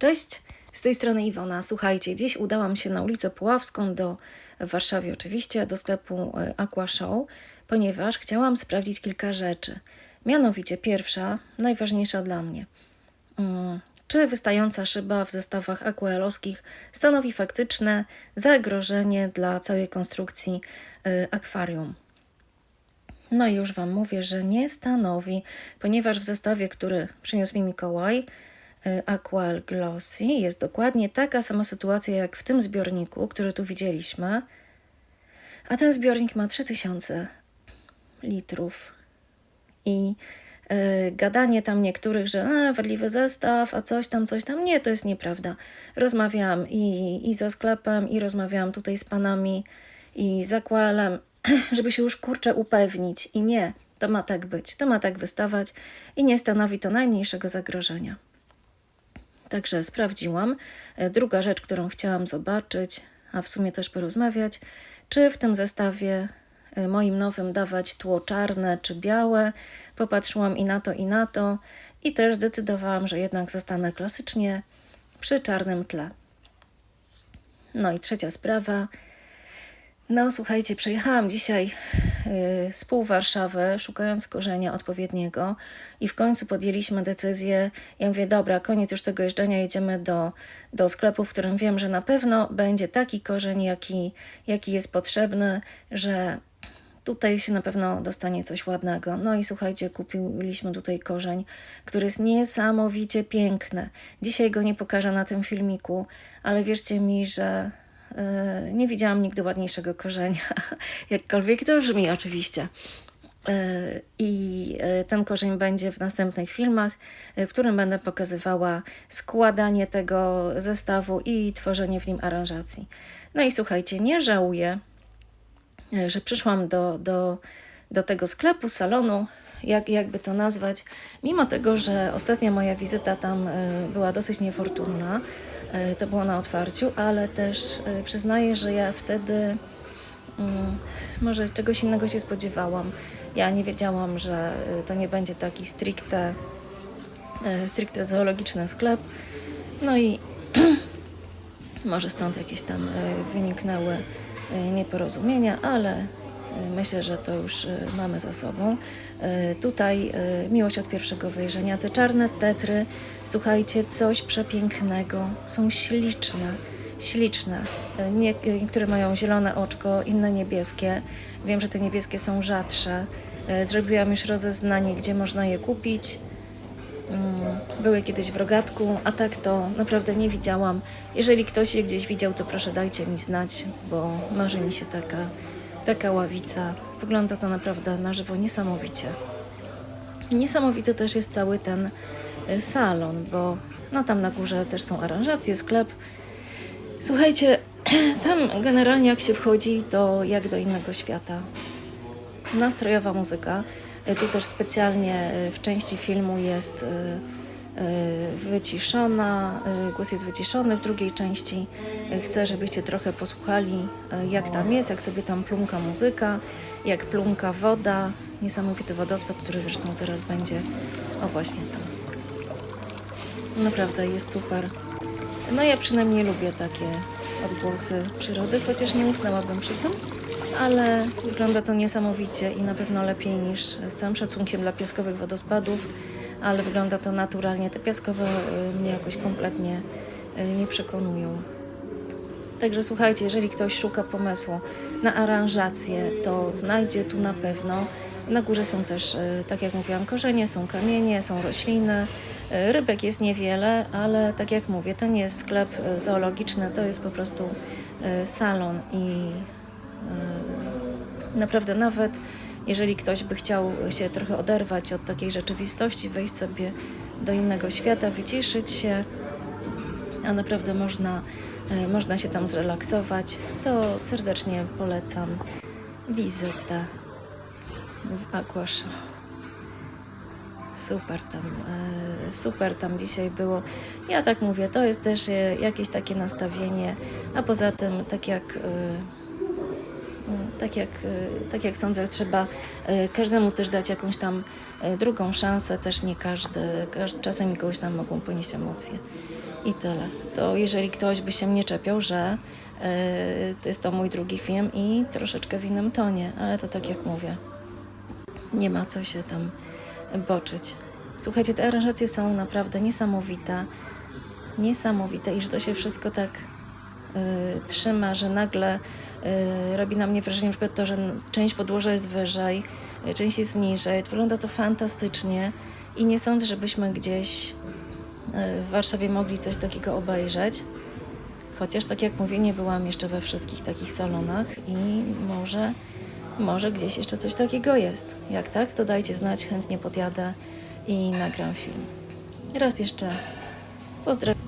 Cześć, z tej strony Iwona. Słuchajcie, dziś udałam się na ulicę Puławską do w Warszawie oczywiście, do sklepu e, Aqua Show, ponieważ chciałam sprawdzić kilka rzeczy. Mianowicie pierwsza, najważniejsza dla mnie. Mm, Czy wystająca szyba w zestawach aquaelowskich stanowi faktyczne zagrożenie dla całej konstrukcji e, akwarium? No i już Wam mówię, że nie stanowi, ponieważ w zestawie, który przyniósł mi Mikołaj, y, Aqual Glossy, jest dokładnie taka sama sytuacja jak w tym zbiorniku, który tu widzieliśmy. A ten zbiornik ma 3000 litrów. I y, gadanie tam niektórych, że a, wadliwy zestaw, a coś tam, coś tam. Nie, to jest nieprawda. Rozmawiałam i, i ze sklepem, i rozmawiałam tutaj z panami, i z Aqualem, żeby się już kurczę upewnić. I nie, to ma tak być, to ma tak wystawać i nie stanowi to najmniejszego zagrożenia. Także sprawdziłam. E, Druga rzecz, którą chciałam zobaczyć, a w sumie też porozmawiać, czy w tym zestawie e, moim nowym dawać tło czarne czy białe. Popatrzyłam i na to, i na to, i też zdecydowałam, że jednak zostanę klasycznie przy czarnym tle. No i trzecia sprawa. No, słuchajcie, przejechałam dzisiaj y, z pół Warszawy, szukając korzenia odpowiedniego, i w końcu podjęliśmy decyzję. Ja mówię, dobra, koniec już tego jeżdżenia, jedziemy do, do sklepu, w którym wiem, że na pewno będzie taki korzeń, jaki, jaki jest potrzebny, że tutaj się na pewno dostanie coś ładnego. No i słuchajcie, kupiliśmy tutaj korzeń, który jest niesamowicie piękny. Dzisiaj go nie pokażę na tym filmiku, ale wierzcie mi, że nie widziałam nigdy ładniejszego korzenia. Jakkolwiek to brzmi oczywiście. Yy, I yy, ten korzeń będzie w następnych filmach, w którym będę pokazywała składanie tego zestawu i tworzenie w nim aranżacji. No i słuchajcie, nie żałuję, e, że przyszłam do, do, do tego sklepu, salonu, jak, jakby to nazwać, mimo tego, że ostatnia moja wizyta tam e, była dosyć niefortunna, e, to było na otwarciu, ale też e, przyznaję, że ja wtedy mm, może czegoś innego się spodziewałam. Ja nie wiedziałam, że e, to nie będzie taki stricte, e, stricte zoologiczny sklep. No i może stąd jakieś tam e, wyniknęły e, nieporozumienia, ale e, myślę, że to już e, mamy za sobą. E, Tutaj e, miłość od pierwszego wejrzenia. Te czarne tetry, słuchajcie, coś przepięknego. Są śliczne, śliczne. Nie, niektóre mają zielone oczko, inne niebieskie. Wiem, że te niebieskie są rzadsze. Zrobiłam już rozeznanie, gdzie można je kupić. Mm, Były kiedyś w rogatku, a tak to naprawdę nie widziałam. Jeżeli ktoś je gdzieś widział, to proszę dajcie mi znać, bo marzy mi się taka, taka ławica. Wygląda to naprawdę na żywo niesamowicie. Niesamowity też jest cały ten y, salon, bo no tam na górze też są aranżacje, sklep. Słuchajcie, tam generalnie jak się wchodzi, to jak do innego świata nastrojowa muzyka. Y, Tu też specjalnie y, w części filmu jest wyciszona, y, głos jest wyciszony w drugiej części. Y, Chcę, żebyście trochę posłuchali, y, jak tam jest, jak sobie tam plumka muzyka, jak plumka woda. Niesamowity wodospad, który zresztą zaraz będzie. O, właśnie tam. Naprawdę jest super. No ja przynajmniej lubię takie odgłosy przyrody, chociaż nie usnęłabym przy tym, ale wygląda to niesamowicie i na pewno lepiej niż z całym szacunkiem dla piaskowych wodospadów, ale wygląda to naturalnie. Te piaskowe y, mnie jakoś kompletnie y, nie przekonują. Także słuchajcie, jeżeli ktoś szuka pomysłu na aranżację, to znajdzie tu na pewno. Na górze są też, y, tak jak mówiłam, korzenie, są kamienie, są rośliny. Rybek jest niewiele, ale tak jak mówię, to nie jest sklep zoologiczny, to jest po prostu salon i naprawdę nawet jeżeli ktoś by chciał się trochę oderwać od takiej rzeczywistości, wejść sobie do innego świata, wyciszyć się, a naprawdę można, e, można się tam zrelaksować, to serdecznie polecam wizytę w Aquashow. Super tam, e, super tam dzisiaj było. Ja tak mówię, to jest też e, jakieś takie nastawienie, a poza tym, tak jak tak jak, y, tak jak sądzę, trzeba y, każdemu też dać jakąś tam y, drugą szansę, też nie każdy, czasem kogoś tam mogą ponieść emocje. I tyle. To jeżeli ktoś by się mnie czepiał, że to jest to mój drugi film i troszeczkę w innym tonie, ale to tak jak mówię, nie ma co się tam boczyć. Słuchajcie, te aranżacje są naprawdę niesamowite. Niesamowite i że to się wszystko tak y, trzyma, że nagle robi na mnie wrażenie przykład to, że część podłoża jest wyżej, y, część jest niżej. Wygląda to fantastycznie i nie sądzę, żebyśmy gdzieś y, w Warszawie mogli coś takiego obejrzeć. Chociaż, tak jak mówię, nie byłam jeszcze we wszystkich takich salonach i może, może gdzieś jeszcze coś takiego jest. Jak tak, to dajcie znać, chętnie podjadę i nagram film. Raz jeszcze pozdrawiam.